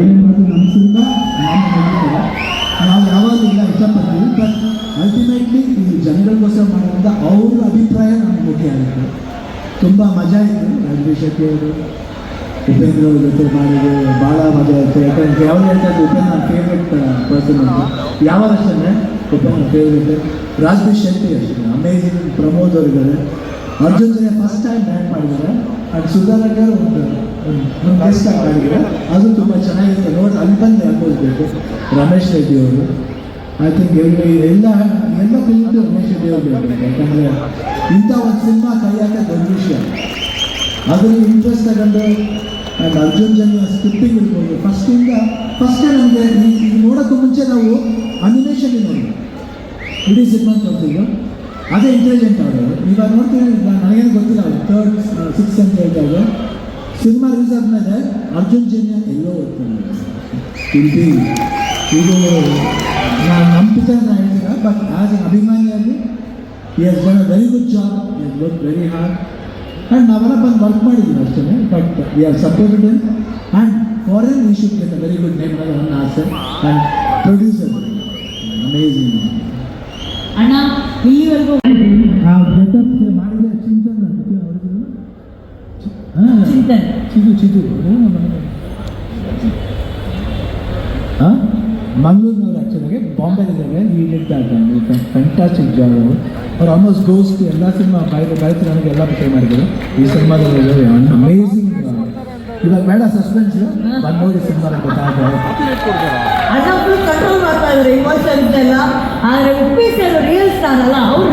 ಏನೇ ಮಾಡೋದು ನಮ್ಮ ಸಿನಿಮಾ ನಾವು ಯಾವಾಗಲೂ ಇಲ್ಲ, ಇಷ್ಟಪಡ್ತೀವಿ. ಬಟ್ ಅಲ್ಟಿಮೇಟ್ಲಿ ಇದು ಜನಗಳಿಗೋಸ್ಕರ ಮಾಡೋದ್ರಿಂದ ಅವ್ರ ಅಭಿಪ್ರಾಯ ನಮ್ಗೆ ಮುಖ್ಯ ಆಗುತ್ತೆ. ತುಂಬ ಮಜಾ ಇತ್ತು. ರಾಜ್ಯ ಶೆಟ್ಟಿ ಅವರು, ಉಪೇಂದ್ರ ಅವ್ರ ಜೊತೆ ಮಾಡಿದ್ದು ಭಾಳ ಮಜಾ ಇತ್ತು. ಯಾಕಂದ್ರೆ ಯಾವ ಹೇಳ್ತಾ ಉಪೇಂದ್ರ ನನ್ನ ಫೇವ್ರೆಟ್ ಪರ್ಸನ್ ಅಂತ. ಯಾವಾಗ ಅಷ್ಟೇ ಉಪೇಂದ್ರ ಫೇವ್ರೆಟ್ ರಾಜೇಶ್ ಶೆಟ್ಟಿ ಅಷ್ಟೇ ಅಮೇಝಿಂಗ್ ಪ್ರಮೋದ್ ಅವರಿದ್ದಾರೆ ಅರ್ಜುನ್ ಜೊತೆ ಫಸ್ಟ್ ಟೈಮ್ ಬ್ಯಾಂಡ್ ಮಾಡಿದ್ದಾರೆ. ಅದು ಸುಧಾರಣ್ಣ ಒಂದು ಒಂದು ಅದು ತುಂಬ ಚೆನ್ನಾಗಿರುತ್ತೆ. ನೋಡಿ ಅಲ್ಲಿ ಬಂದು ರಮೇಶ್ ರೆಡ್ಡಿ ಅವರು. ಐ ಥಿಂಕ್ ಎಲ್ಲ ಎಲ್ಲ ಎಲ್ಲ ಫಿಲ್ಮ್ದು ರಮೇಶ್ ರೆಡ್ಡಿ ಅವರು ಬೇಕು. ಯಾಕಂದರೆ ಇಂಥ ಒಂದು ಸಿನಿಮಾ ಕೈಯಾಕ ದೊಡ್ಡ ವಿಷಯ ಅದರಲ್ಲಿ ಇಂಟ್ರೆಸ್ಟ್ ತಗೊಂಡು ಆ್ಯಂಡ್ ಅರ್ಜುನ್ ಜನ್ಯ ಸ್ಕ್ರಿಪ್ಟಿಂಗ್ ಇರ್ಬೋದು ಫಸ್ಟಿಂದ ಫಸ್ಟೇ ನಮಗೆ ಈ ನೋಡೋಕ್ಕೂ ಮುಂಚೆ ನಾವು ಅನಿಮೇಷನ್ ನೋಡಿ ಇಡೀ ಸಿನಿಮಾ ನೋಡ್ತೀವಿ ಅದೇ ಇಂಟೆಲಿಜೆಂಟ್ ಅವರು. ಇವಾಗ ನೋಡ್ತೀವಿ ಈಗ ನನಗೇನು ಸಿನಿಮಾ ರಿಲೀಸ್ ಆದಮೇಲೆ ಅರ್ಜುನ್ ಜನ್ಯ ಎಲ್ಲೋ ಹೋಗ್ತಾನೆ ಇಲ್ಲಿ ಇದು ನಾನು ನಮ್ಮ ಪಿಕ್ಚರ್ ಹೇಳ್ತೀರ but as an ಅಭಿಮಾನಿಯಾಗಿ he has done a very good job he work very hard and ನಾವೆಲ್ಲ ಬಂದು ವರ್ಕ್ ಮಾಡಿದ್ದೀವಿ ಅಷ್ಟೇ but we are supported and foreign he should get a very good name ಅನ್ನೋದು ನನ್ನ ಆಸೆ ಆ್ಯಂಡ್ ಪ್ರೊಡ್ಯೂಸರ್ ಅಮೇಝಿಂಗ್ ಅಣ್ಣ ಇಲ್ಲಿವರೆಗೂ ಆ ಗೆಟಪ್ ಚಿಂತನ್ ಚಿದು ಚಿದು ಹಾಂ ಮಂಗಳೂರಿನವ್ರು ಆ್ಯಕ್ಚುಲಾಗಿ ಬಾಂಬೆಲಿದ್ದಾರೆ ಈ ಡಿಡ್ ಫ್ಯಾಂಟಾಸ್ಟಿಕ್ ಜಾಬ್ ಅವರು. ಅವ್ರು ಆಲ್ಮೋಸ್ಟ್ ಗೋಸ್ಟ್ ಎಲ್ಲ ಸಿನಿಮಾ ಬಾಯ್ದು ಬಾಯ್ತು ನನಗೆ ಎಲ್ಲ ಪೇ ಮಾಡಿದ್ರು. ಈ ಸಿನಿಮಾದಲ್ಲಿ ಅಮೇಝಿಂಗ್ ಇವಾಗ ಬೇಡ ಸಸ್ಪೆನ್ಸ್ ಬಂದು ನೋಡಿ ಸಿನಿಮಾ ಗೊತ್ತಾಗ್ತದೆ ಕಂಟ್ರೋಲ್ ಮಾಡ್ತಾ ಇದ್ದಾರೆ ಇಮೋಷನ್ಸ್ ಎಲ್ಲ ಆದರೆ ಉಪ್ಪಿ ರಿಯಲ್ ಸ್ಟಾರ್ ಅಲ್ಲ, ಅವ್ರು